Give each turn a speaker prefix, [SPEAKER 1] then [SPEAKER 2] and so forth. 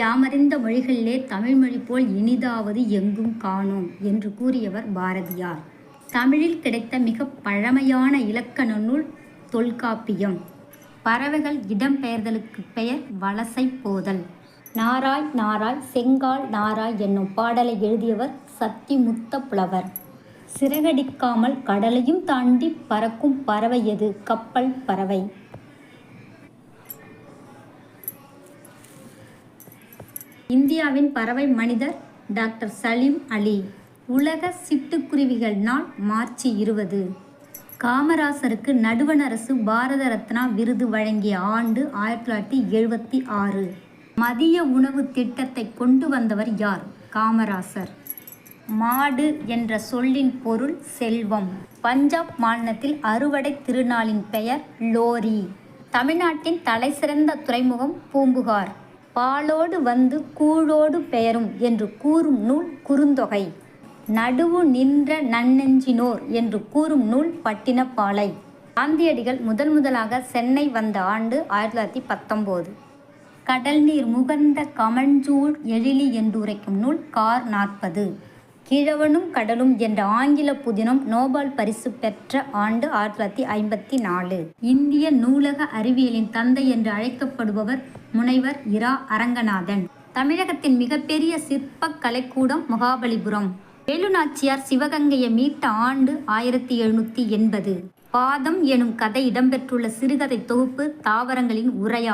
[SPEAKER 1] யாமறிந்த மொழிகளிலே தமிழ்மொழி போல் இனிதாவது எங்கும் காணோம் என்று கூறியவர் பாரதியார் தமிழில் கிடைத்த மிக பழமையான இலக்கண நூல் தொல்காப்பியம் பறவைகள் இடம்பெயர்தலுக்கு பெயர் வலசை போதல் நாராய் நாராய் செங்கால் நாராய் என்னும் பாடலை எழுதியவர் சத்திமுத்த புலவர் சிறகடிக்காமல் கடலையும் தாண்டி பறக்கும் பறவை எது கப்பல் பறவை இந்தியாவின் பறவை மனிதர் டாக்டர் சலீம் அலி உலக சிட்டுக்குருவிகள் நாள் மார்ச் இருபது காமராசருக்கு நடுவண் அரசு பாரத ரத்னா விருது வழங்கிய ஆண்டு ஆயிரத்தி தொள்ளாயிரத்தி எழுபத்தி ஆறு மதிய உணவு திட்டத்தை கொண்டு வந்தவர் யார் காமராசர் மாடு என்ற சொல்லின் பொருள் செல்வம் பஞ்சாப் மாநிலத்தில் அறுவடை திருநாளின் பெயர் லோரி தமிழ்நாட்டின் தலைசிறந்த துறைமுகம் பூம்புகார் பாலோடு வந்து கூழோடு பெயரும் என்று கூறும் நூல் குறுந்தொகை நடுவு நின்ற நன்னெஞ்சினோர் என்று கூறும் நூல் பட்டினப்பாலை காந்தியடிகள் முதன் முதலாக சென்னை வந்த ஆண்டு ஆயிரத்தி தொள்ளாயிரத்தி பத்தொம்போது கடல் நீர் முகந்த கமஞ்சூழ் எழிலி என்று உரைக்கும் நூல் கார் நாற்பது கிழவனும் கடலும் என்ற ஆங்கில புதினம் நோபல் பரிசு பெற்ற ஆண்டு ஆயிரத்தி தொள்ளாயிரத்தி ஐம்பத்தி நாலு இந்திய நூலக அறிவியலின் தந்தை என்று அழைக்கப்படுபவர் முனைவர் இரா அரங்கநாதன் தமிழகத்தின் மிகப்பெரிய சிற்ப கலைக்கூடம் மகாபலிபுரம் வேலுநாச்சியார் சிவகங்கையை மீட்ட ஆண்டு ஆயிரத்தி எழுநூற்றி எண்பது பாதம் எனும் கதை இடம்பெற்றுள்ள சிறுகதை தொகுப்பு தாவரங்களின் உரையாடல்